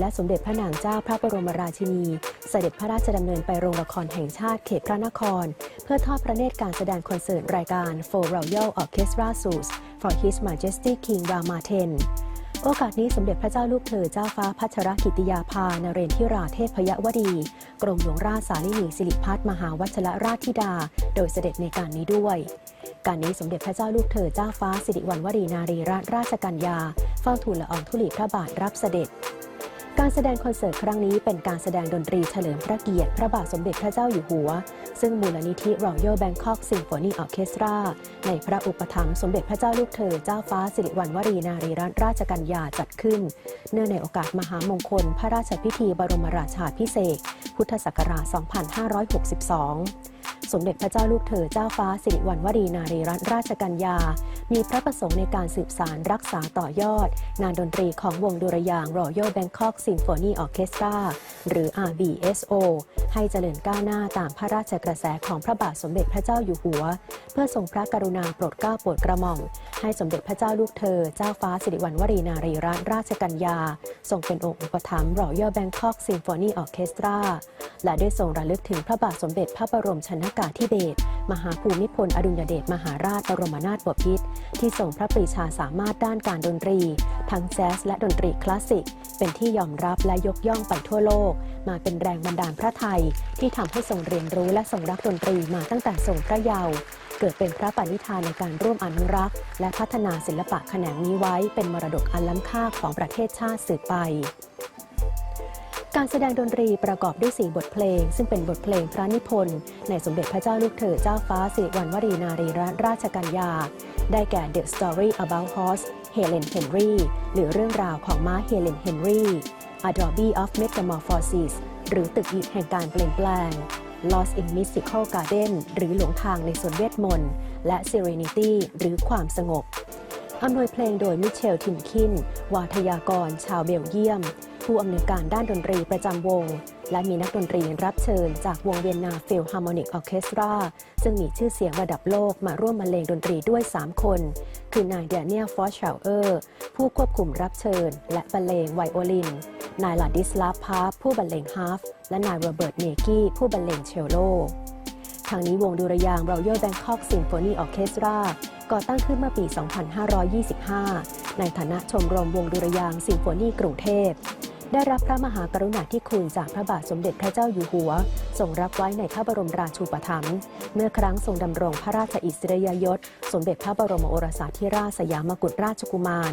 และสมเด็จพระนางเจ้าพระบรมราชินี เสด็จพระราชดำเนินไปโรงละครแห่งชาติเขตพระนคร เพื่อทอดพระเนตรการแสดงคอนเสิร์ตรายการ For Royal Orchestra Suite for His Majesty King Rama X โอกาสนี้สมเด็จพระเจ้าลูกเธอเจ้าฟ้าพัชรกิติยาภานเรนทิราเทพยวดี กรมหลวงราชสารินีสิริพัฒมหาวัชรราชธิดา โดยเสด็จในการนี้ด้วย การนี้สมเด็จพระเจ้าลูกเธอเจ้าฟ้าสิริวัณวรีนารีราชราชกัญญา เฝ้าทูลละอองธุลีพระบาทรับเสด็จ การแสดงคอนเสิร์ตครั้งนี้เป็นการแสดงดนตรีเฉลิมพระเกียรติพระบาทสมเด็จพระเจ้าอยู่หัว ซึ่งมูลนิธิ Royal Bangkok Symphony Orchestra ในพระอุปถัมภ์สมเด็จพระเจ้าลูกเธอ เจ้าฟ้าสิริวัณวรีนารีรัตนราชกัญญาจัดขึ้น เนื่องในโอกาสมหามงคล พระราชพิธีบรมราชาพิเศษ พุทธศักราช 2562 สมเด็จพระเจ้าลูกเธอเจ้าฟ้าสิริวัณวรีนารีรัตนราชกัญญา มีพระประสงค์ในการสืบสารรักษาต่อยอด งานดนตรีของวงดุรยางค์ Royal Bangkok Symphony Orchestra หรือ RBSO ให้เจริญก้าวหน้าตามพระราชกระแสของพระบาทสมเด็จพระเจ้าอยู่หัว เพื่อทรงพระกรุณาโปรดเกล้าโปรดกระหม่อมให้สมเด็จพระเจ้าลูกเธอ เจ้าฟ้าสิริวัณวรีนารีรัตนราชกัญญา ทรงเป็นองค์อุปถัมภ์ Royal Bangkok Symphony Orchestra และได้ทรงระลึกถึงพระบาทสมเด็จพระบรมชนกาธิเบศรมหาภูมิพลอดุลยเดชมหาราชบรมนาถบพิตรที่ทรงพระปรีชาสามารถด้านการดนตรี ทั้งแจ๊สและดนตรีคลาสสิก เป็นที่ยอมรับและยกย่องไปทั่วโลก มาเป็นแรงบันดาลพระไทย ที่ทำให้ทรงเรียนรู้และทรงรักดนตรีมาตั้งแต่ทรงพระเยาว์เกิดเป็นพระปณิธานในการร่วมอนุรักษ์ และพัฒนาศิลปะแขนงนี้ไว้เป็นมรดกอันล้ำค่าของประเทศชาติสืบไป การแสดงดนตรีประกอบด้วย4บทเพลง ซึ่งเป็นบทเพลงพระนิพนธ์ในสมเด็จพระเจ้าลูกเธอเจ้าฟ้าสิริวัณวรีนารีรัตนราชกัญญา ได้แก่ The Story About Horse Helen Henry หรือเรื่องราวของม้าเฮเลนเฮนรี Adobe of Metamorphosis หรือตึกหยิบแห่งการเปลี่ยนแปลง Lost in Mystical Garden หรือหลงทางในสวนเวทมนต์ และ Serenity หรือความสงบอำนวยเพลงโดยมิเชลทิมคิน วาทยากร ชาวเบลเยียม ผู้อำนวยการด้านดนตรีประจำวง และมีนักดนตรีรับเชิญจากวงเวียนนาฟิลฮาร์โมนิกออเคสตราซึ่งมีชื่อเสียงระดับโลกมาร่วมบรรเลงดนตรีด้วย 3 คน คือนายเดเนียลฟอชเชลเออร์ผู้ควบคุมรับเชิญ และบรรเลงไวโอลิน นายลาดิสลาฟพาฟผู้บรรเลงฮาร์ฟและนายโรเบิร์ตเนกี้ผู้บรรเลงเชลโลทางนี้วงดุรยางค์ Royal Bangkok Symphony Orchestra ก่อตั้งขึ้นเมื่อปี 2525 ในฐานะชมรมวงดุรยางซิมโฟนีกรุงเทพ ได้รับพระมหากรุณาธิคุณจากพระบาทสมเด็จพระเจ้าอยู่หัวทรงรับไว้ในพระบรมราชูปถัมภ์เมื่อครั้งทรงดำรงพระราชอิสริยยศ สมเด็จพระบรมโอรสาธิราชสยามกุฎราชกุมาร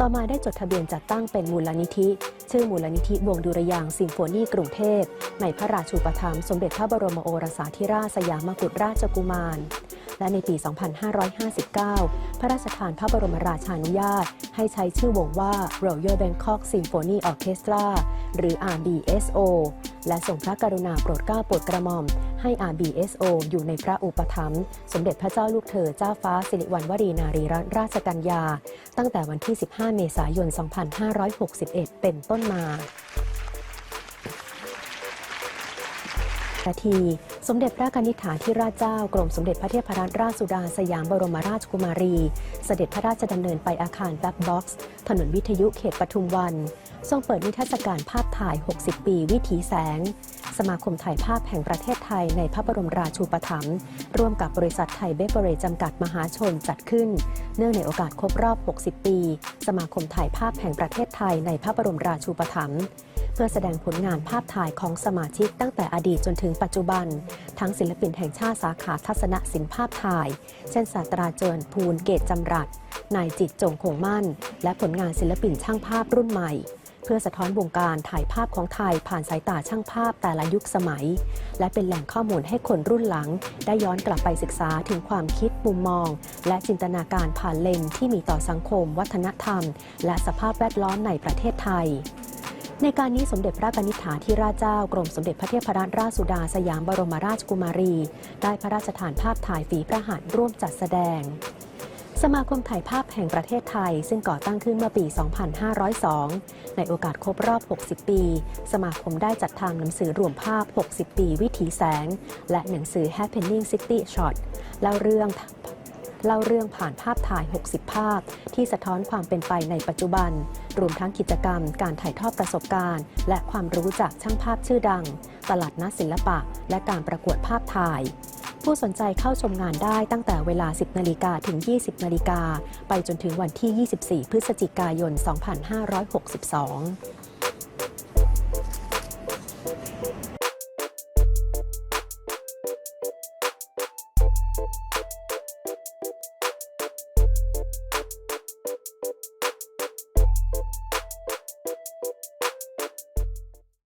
ต่อมาได้จดทะเบียนจัดตั้งเป็นมูลนิธิ ชื่อมูลนิธิวงดุรยางซิมโฟนีกรุงเทพในพระราชูปถัมภ์สมเด็จพระบรมโอรสาธิราชสยามกุฎราชกุมาร และในปี 2559 พระราชทานพระบรมราชานุญาต ให้ใช้ชื่อวงว่า Royal Bangkok Symphony Orchestra หรือ RBSO และทรงพระกรุณาโปรดเกล้าโปรดกระหม่อม ให้ RBSO อยู่ในพระอุปถัมภ์สมเด็จพระเจ้าลูกเธอเจ้าฟ้าสิริวัณวรีนารีรัตนราชกัญญา ตั้งแต่วันที่ 15 เมษายน 2561 เป็นต้นมา นาที สมเด็จพระนิษฐาธิราชเจ้ากรมสมเด็จพระเทพรัตนราชสุดาสยามบรมราชกุมารี เสด็จพระราชดำเนินไปอาคารแบ็คบ็อกซ์ถนนวิทยุเขตปทุมวัน ทรงเปิดนิทรรศการภาพถ่าย 60 ปีวิถีแสง สมาคมถ่ายภาพแห่งประเทศไทยในพระบรมราชูปถัมภ์ร่วมกับบริษัทไทยเบเบอเรจำกัดมหาชนจัดขึ้น เนื่องในโอกาสครบรอบ 60 ปี สมาคมถ่ายภาพแห่งประเทศไทยในพระบรมราชูปถัมภ์ พื่อแสดงผลงานภาพถ่ายของสมาชิกตั้งแต่อดีตจนถึงปัจจุบัน ทั้งศิลปินแห่งชาติสาขาทัศนศิลป์ภาพถ่าย เช่นศาสตราจารย์ภูลเกตจำรัดนายจิตจงคงมั่น และผลงานศิลปินช่างภาพรุ่นใหม่ เพื่อสะท้อนวงการถ่ายภาพของไทยผ่านสายตาช่างภาพแต่ละยุคสมัย และเป็นแหล่งข้อมูลให้คนรุ่นหลัง ได้ย้อนกลับไปศึกษาถึงความคิดมุมมอง และจินตนาการผ่านเลนที่มีต่อสังคม วัฒนธรรม และสภาพแวดล้อมในประเทศไทย ในการนี้สมเด็จพระกนิษฐาธิราชเจ้ากรมสมเด็จพระเทพรัตนราชสุดาสยามบรมราชกุมารี ได้พระราชทานภาพถ่ายฝีพระหัตถ์ร่วมจัดแสดง สมาคมถ่ายภาพแห่งประเทศไทย ซึ่งก่อตั้งขึ้นเมื่อปี 2502 ในโอกาสครบรอบ 60 ปี สมาคมได้จัดทำหนังสือรวมภาพ 60 ปีวิถีแสง และหนังสือ Happening City Shot เล่าเรื่อง เล่าเรื่องผ่านภาพถ่าย 60 ภาพ ที่สะท้อนความเป็นไปในปัจจุบัน รวมทั้งกิจกรรม การถ่ายทอดประสบการณ์ และความรู้จากช่างภาพชื่อดัง ตลาดนัดศิลปะ และการประกวดภาพถ่ายผู้สนใจเข้าชมงานได้ตั้งแต่เวลา 10 นาฬิกาถึง 20 นาฬิกา ไปจนถึงวันที่ 24 พฤศจิกายน 2562